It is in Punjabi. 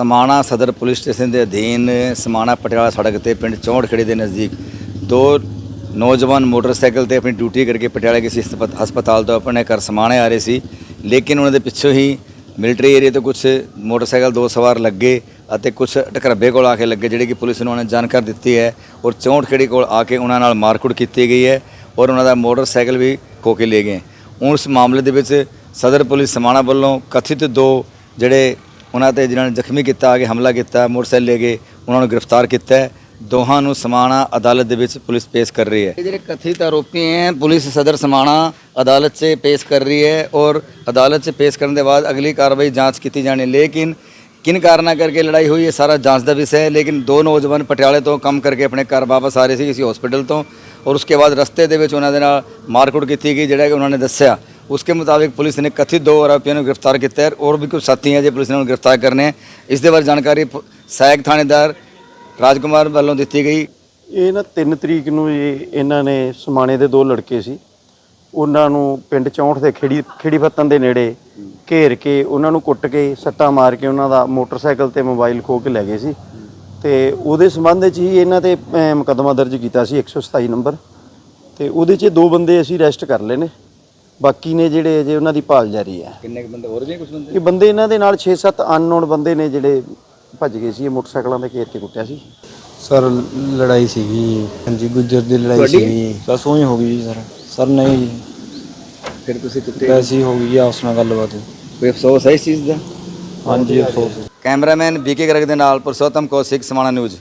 ਸਮਾਣਾ ਸਦਰ ਪੁਲਿਸ ਸਟੇਸ਼ਨ ਦੇ ਅਧੀਨ ਸਮਾਣਾ ਪਟਿਆਲਾ ਸੜਕ ਤੇ ਪਿੰਡ ਚੌਂੜ ਖੇੜੇ ਦੇ ਨਜ਼ਦੀਕ ਦੋ ਨੌਜਵਾਨ ਮੋਟਰਸਾਈਕਲ ਤੇ ਆਪਣੀ ਡਿਊਟੀ ਕਰਕੇ ਪਟਿਆਲਾ ਕਿਸੇ ਹਸਪਤ- ਹਸਪਤਾਲ ਤੋਂ ਆਪਣੇ ਘਰ ਸਮਾਣੇ ਆ ਰਹੇ ਸੀ। ਲੇਕਿਨ ਉਹਨਾਂ ਦੇ ਪਿੱਛੋਂ ਹੀ ਮਿਲਟਰੀ ਏਰੀਆ ਤੋਂ ਕੁਝ ਮੋਟਰਸਾਈਕਲ ਦੋ ਸਵਾਰ ਲੱਗੇ ਅਤੇ ਕੁਝ ਟਕਰੱਬੇ ਕੋਲ ਆ ਕੇ ਲੱਗੇ, ਜਿਹੜੇ ਕਿ ਪੁਲਿਸ ਨੂੰ ਉਹਨਾਂ ਨੇ ਜਾਣਕਾਰੀ ਦਿੱਤੀ ਹੈ ਔਰ ਚੌਂੜ ਖੇੜੀ ਕੋਲ ਆ ਕੇ ਉਹਨਾਂ ਨਾਲ ਮਾਰਕੁੱਟ ਕੀਤੀ ਗਈ ਹੈ ਔਰ ਉਹਨਾਂ ਦਾ ਮੋਟਰਸਾਈਕਲ ਵੀ ਖੋ ਕੇ ਲੈ ਗਏ। ਉਸ ਮਾਮਲੇ ਦੇ ਵਿੱਚ ਸਦਰ ਪੁਲਿਸ ਸਮਾਣਾ ਵੱਲੋਂ ਕਥਿਤ ਦੋ ਜਿਹੜੇ ਉਹਨਾਂ ਤੇ ਜਿਨ੍ਹਾਂ ਨੇ ਜ਼ਖਮੀ ਕੀਤਾ, ਆ ਕੇ ਹਮਲਾ ਕੀਤਾ, ਮੋਟਰਸਾਈਕਲ ਲੈ ਕੇ ਉਹਨਾਂ ਨੂੰ ਗ੍ਰਿਫਤਾਰ ਕੀਤਾ ਦੋਹਾਂ ਨੂੰ ਸਮਾਣਾ ਅਦਾਲਤ ਦੇ ਵਿੱਚ ਪੁਲਿਸ ਪੇਸ਼ ਕਰ ਰਹੀ ਹੈ। ਇਹ ਜਿਹੜੇ ਕਥਿਤ ਆਰੋਪੀ ਹੈ, ਪੁਲਿਸ ਸਦਰ ਸਮਾਣਾ ਅਦਾਲਤ 'ਚ ਪੇਸ਼ ਕਰ ਰਹੀ ਹੈ ਔਰ ਅਦਾਲਤ 'ਚ ਪੇਸ਼ ਕਰਨ ਦੇ ਬਾਅਦ ਅਗਲੀ ਕਾਰਵਾਈ ਜਾਂਚ ਕੀਤੀ ਜਾਣੀ ਲੇਕਿਨ ਕਿਨ ਕਾਰਨਾ ਕਰਕੇ ਲੜਾਈ ਹੋਈ, ਇਹ ਸਾਰਾ ਜਾਂਚ ਦਾ ਵਿਸ਼ਾ ਹੈ। ਲੇਕਿਨ ਦੋ ਨੌਜਵਾਨ ਪਟਿਆਲੇ ਤੋਂ ਕੰਮ ਕਰਕੇ ਆਪਣੇ ਘਰ ਵਾਪਸ ਆ ਰਹੇ ਸੀ, ਕਿਸੇ ਹਸਪੀਟਲ ਤੋਂ। ਔਰ ਉਸਕੇ ਬਾਅਦ ਰਸਤੇ ਦੇ ਵਿੱਚ ਉਹਨਾਂ ਦੇ ਨਾਲ ਮਾਰਕੁੱਟ ਕੀਤੀ ਗਈ, ਜਿਹੜਾ ਕਿ ਉਹਨਾਂ ਨੇ ਦੱਸਿਆ। ਉਸਕੇ ਮੁਤਾबिक ਪੁਲਿਸ ਨੇ ਕਥਿਤ ਦੋ ਆਰੋਪੀਆਂ ਨੂੰ ਗ੍ਰਿਫਤਾਰ ਕੀਤਾ ਹੈ ਔਰ ਵੀ ਕੁਝ ਸਾਥੀ ਹੈ ਜੇ ਪੁਲਿਸ ਨੇ ਉਹਨੂੰ ਗ੍ਰਿਫਤਾਰ ਕਰਨੇ ਹੈ ਇਸ ਦੇ ਬਾਰੇ ਜਾਣਕਾਰੀ ਪ- ਸਹਾਇਕ ਥਾਣੇਦਾਰ ਰਾਜਕੁਮਾਰ ਵੱਲੋਂ ਦਿੱਤੀ ਗਈ ਇਹ ਨਾ 3 ਤਰੀਕ ਨੂੰ ਇਹ ਇਹਨਾਂ ਨੇ ਸਮਾਣੇ ਦੇ ਦੋ ਲੜਕੇ ਸੀ ਉਹਨਾਂ ਨੂੰ ਪਿੰਡ ਚੌਂਠ ਦੇ ਖੇੜੀ ਖੇੜੀ ਫੱਤਨ ਦੇ ਨੇੜੇ ਘੇਰ ਕੇ ਉਹਨਾਂ ਨੂੰ ਕੁੱਟ ਕੇ ਸੱਟਾਂ ਮਾਰ ਕੇ ਉਹਨਾਂ ਦਾ ਮੋਟਰਸਾਈਕਲ ਤੇ ਮੋਬਾਈਲ ਖੋ ਕੇ ਲੈ ਗਏ ਸੀ ਤੇ ਉਹਦੇ ਸੰਬੰਧ ਵਿੱਚ ਹੀ ਇਹਨਾਂ ਤੇ ਅਹ, ਮੁਕੱਦਮਾ ਦਰਜ ਕੀਤਾ ਸੀ 127 ਨੰਬਰ ਤੇ ਉਹਦੇ 'ਚ ਦੋ ਬੰਦੇ ਅਸੀਂ ਅਰੈਸਟ ਕਰ ਲਏ ਨੇ ਬਾਕੀ ਨੇ ਜਿਹੜੇ ਅਜੇ ਉਹਨਾਂ ਦੀ ਭਾਲ ਜਾਰੀ ਹੈ। ਕਿੰਨੇ ਕੁ ਬੰਦੇ ਹੋਰ ਵੀ ਕੁਝ ਬੰਦੇ? ਇਹ ਬੰਦੇ ਇਹਨਾਂ ਦੇ ਨਾਲ 6-7 ਅਨਨੋਨ ਬੰਦੇ ਨੇ ਜਿਹੜੇ ਭੱਜ ਗਏ ਸੀ ਇਹ ਮੋਟਰਸਾਈਕਲਾਂ ਤੇ ਘੇਰ ਕੇ ਕੁੱਟਿਆ ਸੀ। ਸਰ ਲੜਾਈ ਸੀਗੀ। ਹਾਂਜੀ ਗੁੱਜਰ ਦੀ ਲੜਾਈ ਤੁਹਾਡੀ? ਸੀਗੀ। ਬਸ ਉਹੀ ਹੋ ਗਈ ਜੀ ਸਰ। ਸਰ ਨਹੀਂ ਜੀ। ਫਿਰ ਤੁਸੀਂ ਕਿੱਥੇ ਵੈਸੇ ਹੀ ਹੋ ਗਈ ਆਪਸ ਨਾਲ ਗੱਲਬਾਤ। ਕੋਈ ਅਫਸੋਸ ਹੈ ਇਸ ਚੀਜ਼ ਦਾ? ਹਾਂਜੀ ਅਫਸੋਸ। ਕੈਮਰਾਮੈਨ ਬੀਕੇ ਗਰਗ ਦੇ ਨਾਲ ਪੁਰਸ਼ੋਤਮ ਕੌਸ਼ਿਕ ਸਮਾਣਾ ਨਿਊਜ਼।